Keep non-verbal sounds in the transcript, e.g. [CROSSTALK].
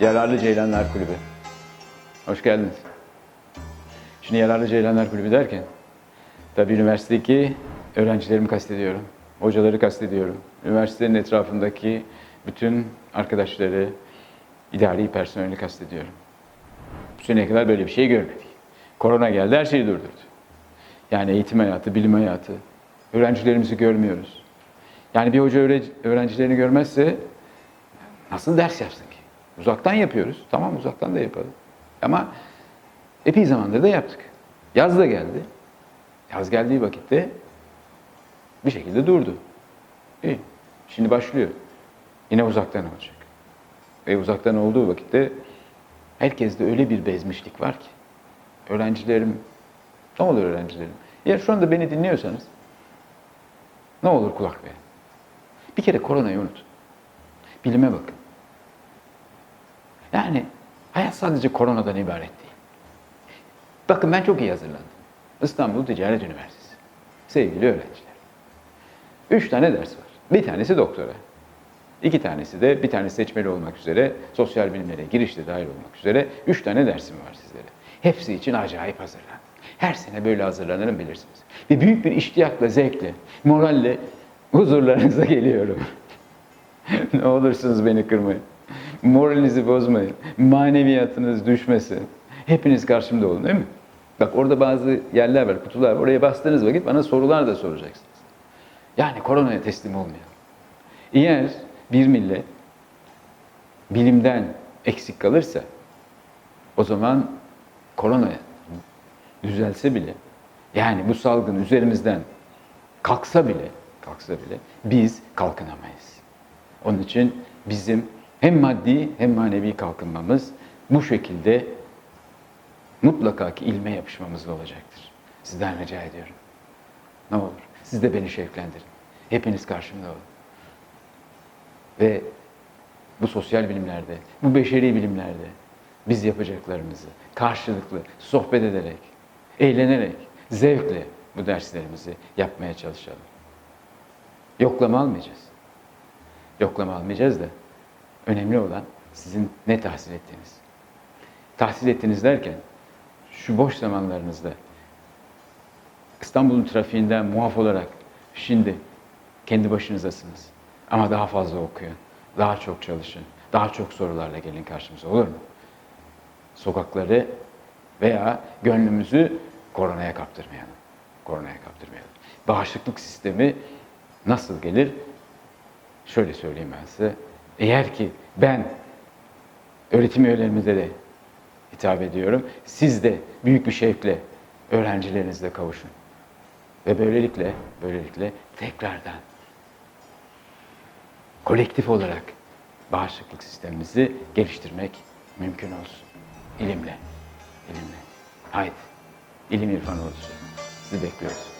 Yararlı Ceylanlar Kulübü. Hoş geldiniz. Şimdi Yararlı Ceylanlar Kulübü derken, tabii üniversitedeki öğrencilerimi kastediyorum, hocaları kastediyorum, üniversitenin etrafındaki bütün arkadaşları, idari personeli kastediyorum. Seneye kadar böyle bir şey görmedik. Korona geldi, her şeyi durdurdu. Yani eğitim hayatı, bilim hayatı, öğrencilerimizi görmüyoruz. Yani bir hoca öğre- öğrencilerini görmezse nasıl ders yapsın ki? Uzaktan yapıyoruz. Tamam uzaktan da yapalım. Ama epey zamandır da yaptık. Yaz da geldi. Yaz geldiği vakitte bir şekilde durdu. İyi. Şimdi başlıyor. Yine uzaktan olacak. Ve uzaktan olduğu vakitte herkeste öyle bir bezmişlik var ki. Öğrencilerim, ne olur öğrencilerim? Eğer şu anda beni dinliyorsanız ne olur kulak verin. Bir kere koronayı unutun. Bilime bakın. Yani hayat sadece koronadan ibaret değil. Bakın ben çok iyi hazırlandım. İstanbul Ticaret Üniversitesi. Sevgili öğrenciler. Üç tane ders var. Bir tanesi doktora. İki tanesi de bir tanesi seçmeli olmak üzere sosyal bilimlere girişte dahil olmak üzere üç tane dersim var sizlere. Hepsi için acayip hazırlandım. Her sene böyle hazırlanırım bilirsiniz. Ve büyük bir iştiyakla, zevkle, moralle huzurlarınıza [LAUGHS] geliyorum. ne olursunuz beni kırmayın. Moralinizi bozmayın. Maneviyatınız düşmesin. Hepiniz karşımda olun değil mi? Bak orada bazı yerler var, kutular var. Oraya bastığınız vakit bana sorular da soracaksınız. Yani koronaya teslim olmayalım. Eğer bir millet bilimden eksik kalırsa o zaman korona düzelse bile yani bu salgın üzerimizden kalksa bile kalksa bile biz kalkınamayız. Onun için bizim hem maddi hem manevi kalkınmamız bu şekilde mutlaka ki ilme yapışmamızla olacaktır. Sizden rica ediyorum. Ne olur siz de beni şevklendirin. Hepiniz karşımda olun. Ve bu sosyal bilimlerde, bu beşeri bilimlerde biz yapacaklarımızı karşılıklı sohbet ederek, eğlenerek, zevkle bu derslerimizi yapmaya çalışalım. Yoklama almayacağız. Yoklama almayacağız da önemli olan sizin ne tahsil ettiğiniz. Tahsil ettiğiniz derken şu boş zamanlarınızda İstanbul'un trafiğinden muaf olarak şimdi kendi başınızasınız. Ama daha fazla okuyun, daha çok çalışın, daha çok sorularla gelin karşımıza olur mu? Sokakları veya gönlümüzü koronaya kaptırmayalım. Koronaya kaptırmayalım. Bağışıklık sistemi nasıl gelir? Şöyle söyleyeyim ben size. Eğer ki ben öğretim üyelerimize de hitap ediyorum. Siz de büyük bir şevkle öğrencilerinizle kavuşun. Ve böylelikle, böylelikle tekrardan kolektif olarak bağışıklık sistemimizi geliştirmek mümkün olsun. İlimle, ilimle. Haydi, ilim irfan olsun. Sizi bekliyoruz.